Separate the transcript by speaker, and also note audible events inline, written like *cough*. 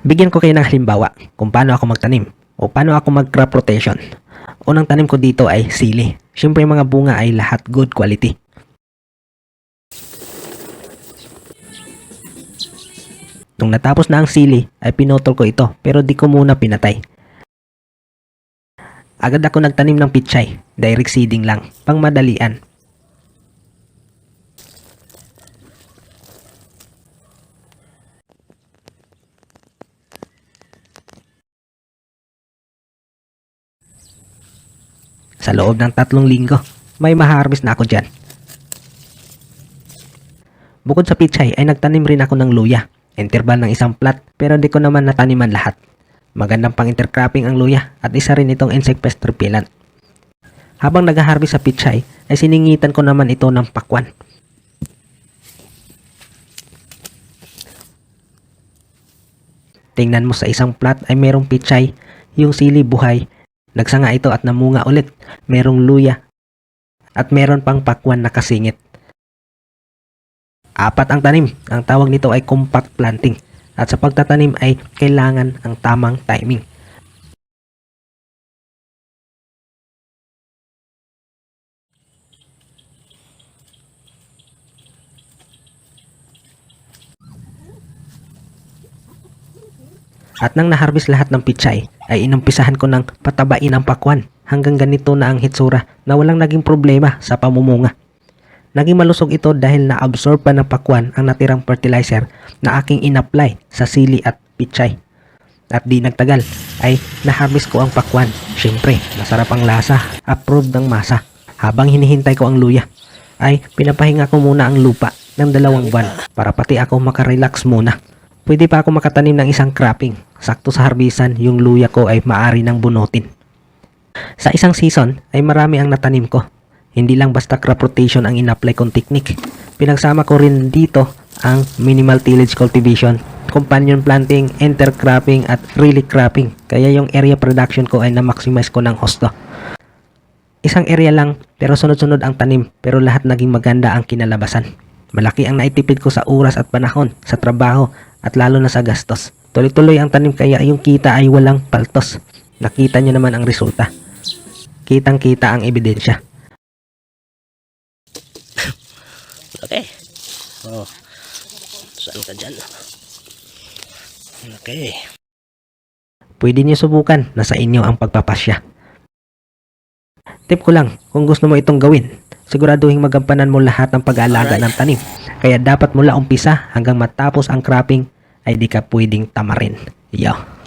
Speaker 1: Bigyan ko kayo ng halimbawa kung paano ako magtanim o paano ako mag-crop rotation. Unang tanim ko dito ay sili. Siyempre mga bunga ay lahat good quality. Nung natapos na ang sili ay pinutol ko ito pero di ko muna pinatay. Agad ako nagtanim ng pichay, direct seeding lang, pang madalian. Sa loob ng tatlong linggo, may maharvest na ako dyan. Bukod sa pichay ay nagtanim rin ako ng luya. Interval ng isang plat pero di ko naman nataniman lahat. Magandang pang intercropping ang luya at isa rin itong insect pest repellent. Habang nag-harvest sa pichay ay siningitan ko naman ito ng pakwan. Tingnan mo sa isang plat ay merong pichay, yung sili buhay. Nagsanga ito at namunga ulit. Merong luya. At meron pang pakwan na kasingit. Apat ang tanim. Ang tawag nito ay compact planting. At sa pagtatanim ay kailangan ang tamang timing. At nang naharvest lahat ng pichay, ay inumpisahan ko ng patabain ang pakwan hanggang ganito na ang hitsura na walang naging problema sa pamumunga. Naging malusog ito dahil na-absorb pa ng pakwan ang natirang fertilizer na aking in-apply sa sili at pichay. At di nagtagal ay na-harvest ko ang pakwan. Siyempre, masarap ang lasa, approved ng masa. Habang hinihintay ko ang luya, ay pinapahinga ko muna ang lupa ng dalawang buwan para pati ako makarelax muna. Pwede pa ako makatanim ng isang cropping. Sakto sa harbisan, yung luya ko ay maari ng bunutin. Sa isang season ay marami ang natanim ko. Hindi lang basta crop rotation ang in-apply kong technique. Pinagsama ko rin dito ang minimal tillage cultivation, companion planting, intercropping at cropping. Kaya yung area production ko ay na-maximize ko ng hosto. Isang area lang pero sunod-sunod ang tanim pero lahat naging maganda ang kinalabasan. Malaki ang naitipid ko sa oras at panahon, sa trabaho at lalo na sa gastos. Tuloy-tuloy ang tanim kaya yung kita ay walang paltos. Nakita nyo naman ang resulta. Kitang-kita ang ebidensya. *laughs*
Speaker 2: Okay. Oh. Saan ka dyan? Okay.
Speaker 1: Pwede nyo subukan, nasa inyo ang pagpapasya. Tip ko lang, kung gusto mo itong gawin, siguraduhin magampanan mo lahat ng pag-aalaga
Speaker 2: Alright.
Speaker 1: ng tanim. Kaya dapat mula umpisa hanggang matapos ang cropping ay di ka pwedeng tamarin. Yo.